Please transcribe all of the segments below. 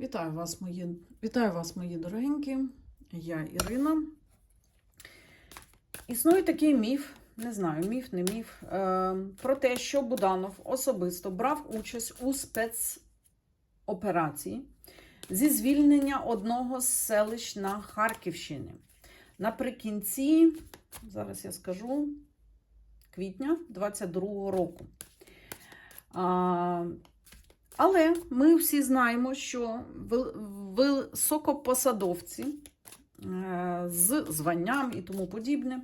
Вітаю вас, мої, вітаю вас, мої дорогенькі. Я Ірина. Існує такий міф, не знаю, міф, не міф, е, про те, що Буданов особисто брав участь у спецоперації зі звільнення одного з селищ на Харківщині. Наприкінці, зараз я скажу, квітня 22-го року. Але ми всі знаємо, що високопосадовці е, з званням і тому подібне.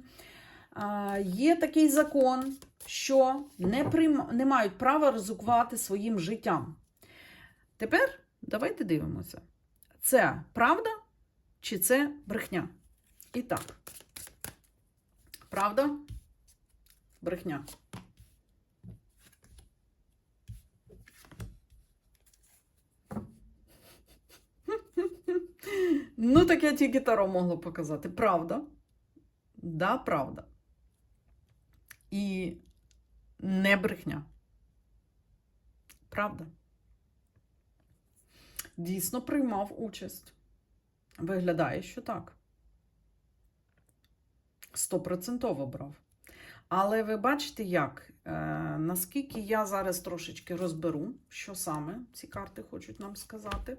е, Є такий закон, що не, прийма, не мають права ризикувати своїм життям. Тепер давайте дивимося. Це правда чи це брехня? І так. Правда? Брехня. Ну, так я тільки Таро могла показати. Правда? Да, правда. І не брехня. Правда. Дійсно приймав участь. Виглядає, що так. Стопроцентово брав. Але ви бачите, як? Е, наскільки я зараз трошечки розберу, що саме ці карти хочуть нам сказати.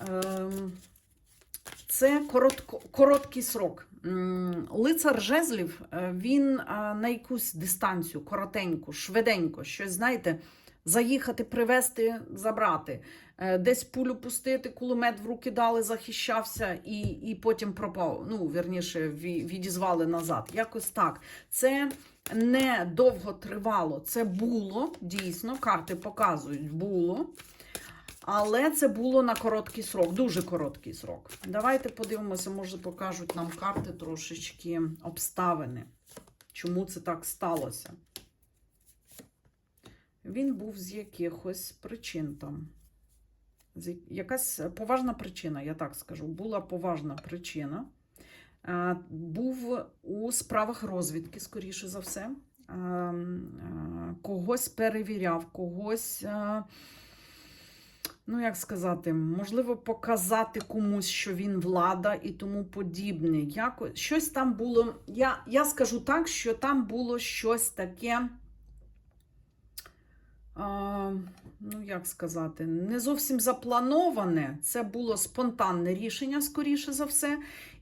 Ем, це коротко, короткий срок. Лицар жезлів, е, він е, на якусь дистанцію, коротеньку, швиденько, щось, знаєте, заїхати, привезти, забрати, Е, десь пулю пустити, кулемет в руки дали, захищався і, і потім пропав. Ну, вірніше, відізвали назад. Якось так. Це не довго тривало. Це було дійсно, карти показують, було. Але це було на короткий срок, дуже короткий срок. Давайте подивимося, може покажуть нам карти трошечки обставини. Чому це так сталося? Він був з якихось причин там. Якась поважна причина, я так скажу. Була поважна причина. Е, Був у справах розвідки, скоріше за все. Е, е, Когось перевіряв, когось. Ну як сказати, можливо, показати комусь, що він влада і тому подібне. Яко... Щось там було. Я, я скажу так, що там було щось таке. А, ну, як сказати, не зовсім заплановане. Це було спонтанне рішення, скоріше за все.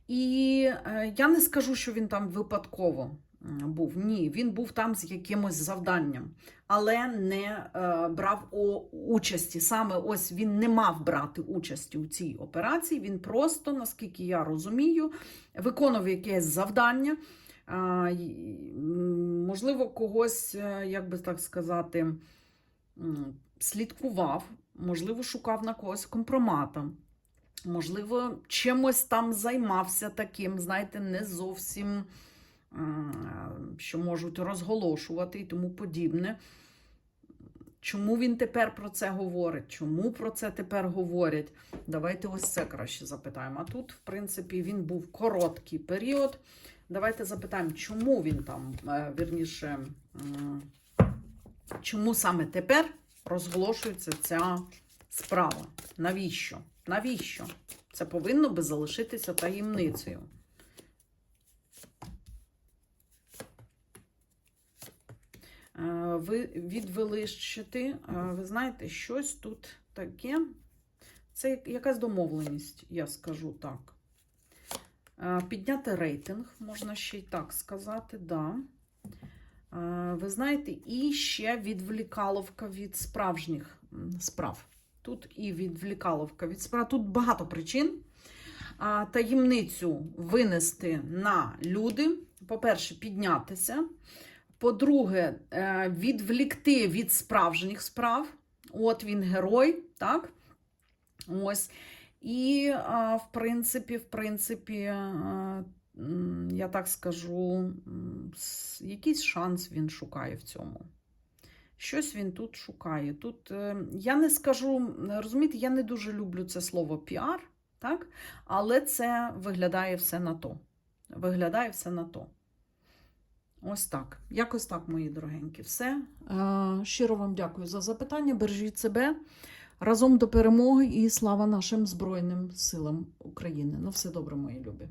І е, я не скажу, що він там випадково був. Ні, він був там з якимось завданням але не е, брав о, участі. Саме ось він не мав брати участі у цій операції. Він просто, наскільки я розумію, виконував якесь завдання. М, можливо, когось, е, як би так сказати, слідкував, можливо, шукав на когось компромата. Можливо, чимось там займався таким, знаєте, не зовсім що можуть розголошувати і тому подібне. Чому він тепер про це говорить? Чому про це тепер говорять? Давайте ось це краще запитаємо. А тут, в принципі, він був короткий період. Давайте запитаємо, чому він там, е, вірніше, чому саме тепер розголошується ця справа? Навіщо? Навіщо? Це повинно би залишитися таємницею. Ви відвелищити, е, ви знаєте, щось тут таке. Це якась домовленість, я скажу так. Е, Підняти рейтинг, можна ще й так сказати, да. Е, Ви знаєте, і ще відвлікаловка від справжніх справ. Тут і відвлікаловка від справ. Тут багато причин. Таємницю винести на люди. По-перше, піднятися. По-друге, е, відвлікти від справжніх справ. От він герой, так? Ось. І, в принципі, в принципі, я так скажу, якийсь шанс він шукає в цьому. Щось він тут шукає. Тут е, я не скажу, розумієте, я не дуже люблю це слово піар, так? але це виглядає все на то. Виглядає все на то. Ось так. Якось так, мої дорогенькі. Все. Е, щиро вам дякую за запитання. Бережіть себе. Разом до перемоги і слава нашим Збройним силам України. На все добре, мої любі.